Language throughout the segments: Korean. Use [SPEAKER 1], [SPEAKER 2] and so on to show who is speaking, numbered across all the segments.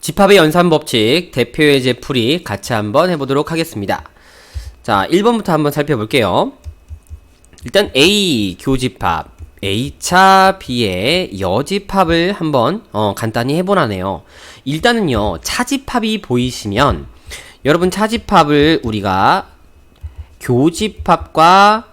[SPEAKER 1] 집합의 연산 법칙, 대표 예제 풀이 같이 한번 해보도록 하겠습니다. 자, 1번부터 한번 살펴볼게요. 일단 A 교집합, A차 B의 여집합을 한번 어, 간단히 해보라네요. 일단은요, 차집합이 보이시면 여러분 차집합을 우리가 교집합과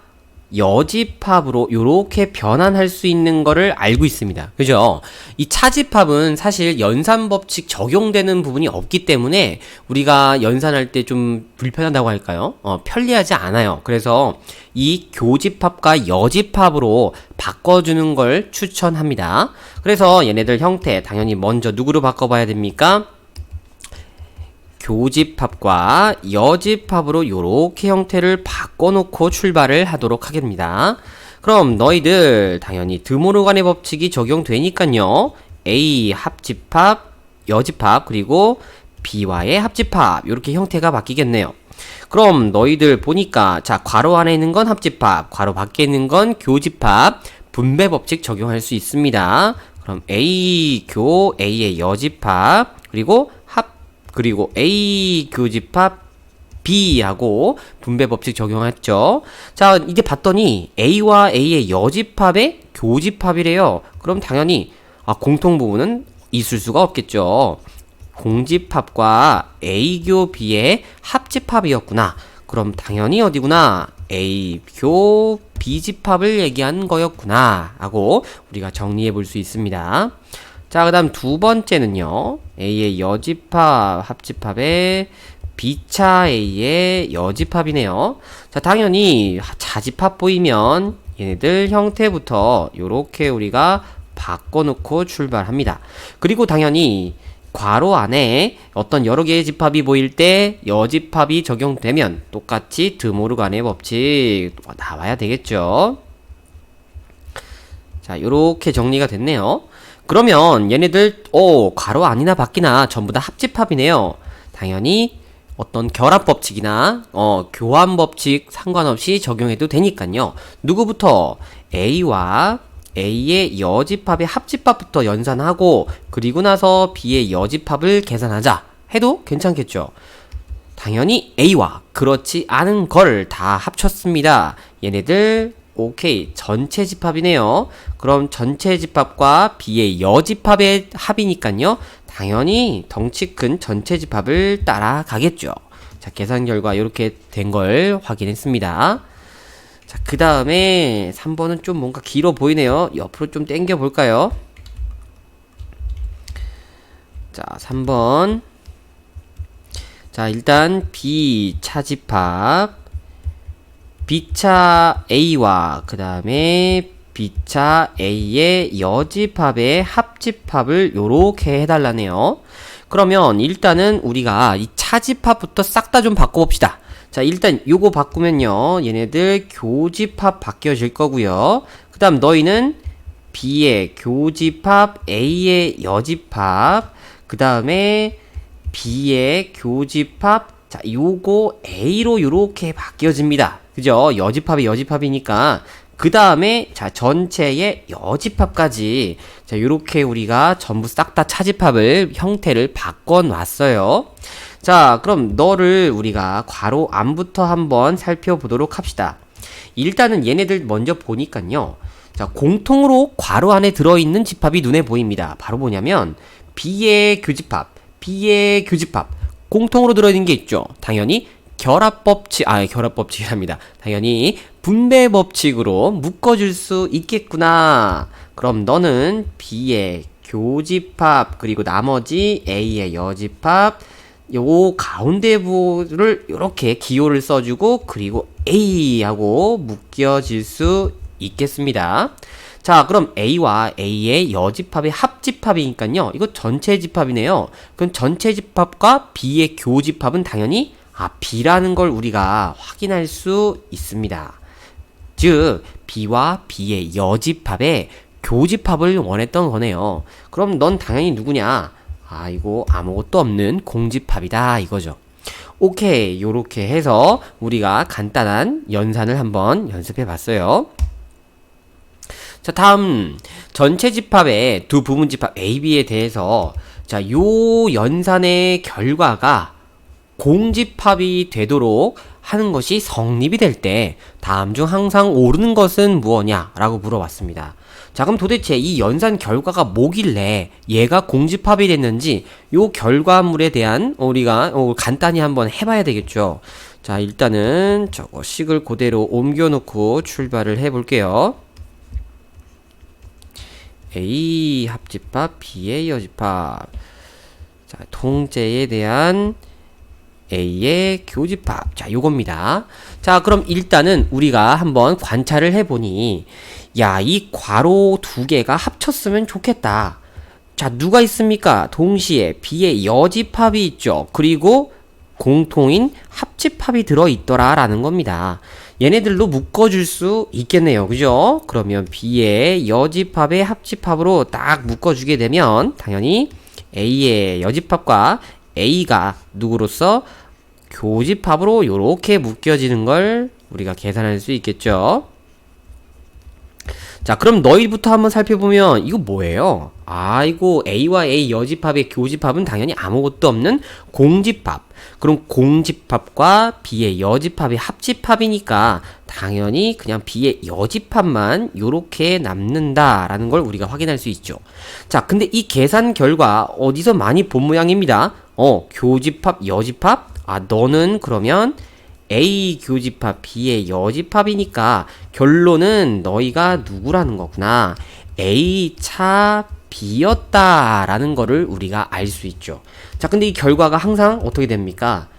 [SPEAKER 1] 여집합으로 이렇게 변환할 수 있는 거를 알고 있습니다. 그죠? 이 차집합은 사실 연산 법칙 적용되는 부분이 없기 때문에 우리가 연산할 때 좀 불편하다고 할까요? 어, 편리하지 않아요. 그래서 이 교집합과 여집합으로 바꿔주는 걸 추천합니다. 그래서 얘네들 형태 당연히 먼저 누구로 바꿔봐야 됩니까? 교집합과 여집합으로 요렇게 형태를 바꿔놓고 출발을 하도록 하겠습니다. 그럼 너희들 당연히 드모르간의 법칙이 적용되니까요. A 합집합, 여집합 그리고 B와의 합집합 이렇게 형태가 바뀌겠네요. 그럼 너희들 보니까 자 괄호 안에 있는 건 합집합, 괄호 밖에 있는 건 교집합 분배 법칙 적용할 수 있습니다. 그럼 A 교 A의 여집합 그리고 합 그리고 A 교집합 B하고 분배 법칙 적용했죠. 자, 이제 봤더니 A와 A의 여집합의 교집합이래요. 그럼 당연히 아, 공통 부분은 있을 수가 없겠죠. 공집합과 A교 B의 합집합이었구나. 그럼 당연히 어디구나? A교 B집합을 얘기한 거였구나. 하고 우리가 정리해 볼 수 있습니다. 자, 그 다음 두 번째는요. A의 여집합, 합집합의 B차 A의 여집합이네요. 자, 당연히 자집합 보이면 얘네들 형태부터 이렇게 우리가 바꿔놓고 출발합니다. 그리고 당연히 괄호 안에 어떤 여러 개의 집합이 보일 때 여집합이 적용되면 똑같이 드모르간의 법칙 나와야 되겠죠. 자, 이렇게 정리가 됐네요. 그러면 얘네들 오 괄호 아니나 밖이나 전부 다 합집합이네요. 당연히 어떤 결합 법칙이나 어 교환 법칙 상관없이 적용해도 되니까요. 누구부터 A와 A의 여집합의 합집합부터 연산하고 그리고 나서 B의 여집합을 계산하자 해도 괜찮겠죠. 당연히 A와 그렇지 않은 걸 다 합쳤습니다. 얘네들 오케이 전체 집합이네요. 그럼 전체 집합과 B의 여집합의 합이니까요. 당연히 덩치 큰 전체 집합을 따라가겠죠. 자 계산 결과 이렇게 된 걸 확인했습니다. 자, 그 다음에 3번은 좀 뭔가 길어 보이네요. 옆으로 좀 당겨 볼까요? 자, 3번. 자, 일단 B 차집합 B차 A와 그 다음에 B차 A의 여집합의 합집합을 요렇게 해달라네요. 그러면 일단은 우리가 이 차집합부터 싹 다 좀 바꿔봅시다. 자, 일단 요거 바꾸면요. 얘네들 교집합 바뀌어질 거고요. 그 다음 너희는 B의 교집합, A의 여집합, 그 다음에 B의 교집합, 자, 요거 A로 요렇게 바뀌어집니다. 그죠? 여집합이 여집합이니까 그 다음에 자 전체의 여집합까지 자 요렇게 우리가 전부 싹 다 차집합을 형태를 바꿔 놨어요. 자 그럼 너를 우리가 괄호 안부터 한번 살펴보도록 합시다. 일단은 얘네들 먼저 보니까요. 자 공통으로 괄호 안에 들어있는 집합이 눈에 보입니다. 바로 뭐냐면 B의 교집합, B의 교집합 공통으로 들어있는 게 있죠. 당연히 결합 법칙, 아, 결합 법칙이랍니다. 당연히 분배 법칙으로 묶어줄 수 있겠구나. 그럼 너는 B의 교집합, 그리고 나머지 A의 여집합, 요 가운데 부를 이렇게 기호를 써주고, 그리고 A하고 묶여질 수 있겠습니다. 자, 그럼 A와 A의 여집합의 합집합이니까요. 이거 전체 집합이네요. 그럼 전체 집합과 B의 교집합은 당연히 아, B라는 걸 우리가 확인할 수 있습니다. 즉, B와 B의 여집합에 교집합을 원했던 거네요. 그럼 넌 당연히 누구냐? 아, 이거 아무것도 없는 공집합이다. 이거죠. 오케이. 요렇게 해서 우리가 간단한 연산을 한번 연습해 봤어요. 자, 다음 전체 집합의 두 부분 집합 A, B에 대해서 자, 요 연산의 결과가 공집합이 되도록 하는 것이 성립이 될 때 다음 중 항상 오르는 것은 무엇냐라고 물어봤습니다. 자, 그럼 도대체 이 연산 결과가 뭐길래 얘가 공집합이 됐는지 요 결과물에 대한 우리가 어, 간단히 한번 해봐야 되겠죠. 자, 일단은 저거 식을 그대로 옮겨놓고 출발을 해볼게요. A 합집합, B의 여집합. 자, 통째에 대한 A의 교집합. 자, 요겁니다. 자, 그럼 일단은 우리가 한번 관찰을 해보니, 야, 이 괄호 두 개가 합쳤으면 좋겠다. 자, 누가 있습니까? 동시에 B의 여집합이 있죠. 그리고 공통인 합집합이 들어있더라 라는 겁니다. 얘네들로 묶어줄 수 있겠네요. 그죠? 그러면 B의 여집합의 합집합으로 딱 묶어주게 되면 당연히 A의 여집합과 A가 누구로서 교집합으로 이렇게 묶여지는 걸 우리가 계산할 수 있겠죠. 자, 그럼 너희부터 한번 살펴보면 이거 뭐예요? 아, 이거 A와 A 여집합의 교집합은 당연히 아무것도 없는 공집합. 그럼 공집합과 B의 여집합의 합집합이니까 당연히 그냥 B의 여집합만 요렇게 남는다라는 걸 우리가 확인할 수 있죠. 자, 근데 이 계산 결과 어디서 많이 본 모양입니다. 어, 교집합, 여집합? 아, 너는 그러면 A 교집합, B의 여집합이니까 결론은 너희가 누구라는 거구나. A 차 B였다 라는 거를 우리가 알 수 있죠. 자, 근데 이 결과가 항상 어떻게 됩니까?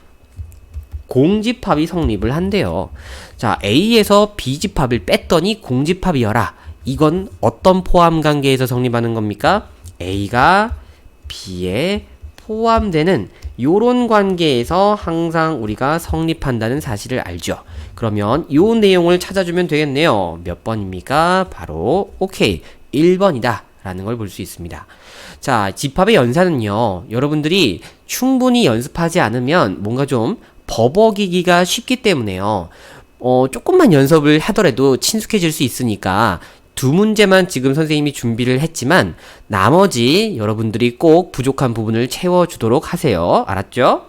[SPEAKER 1] 공집합이 성립을 한대요. 자, A에서 B집합을 뺐더니 공집합이어라. 이건 어떤 포함 관계에서 성립하는 겁니까? A가 B에 포함되는 요런 관계에서 항상 우리가 성립한다는 사실을 알죠. 그러면 요 내용을 찾아주면 되겠네요. 몇 번입니까? 바로 오케이 1번이다 라는 걸 볼 수 있습니다. 자, 집합의 연산은요. 여러분들이 충분히 연습하지 않으면 뭔가 좀 버벅이기가 쉽기 때문에요. 어, 조금만 연습을 하더라도 친숙해질 수 있으니까 두 문제만 지금 선생님이 준비를 했지만 나머지 여러분들이 꼭 부족한 부분을 채워주도록 하세요. 알았죠?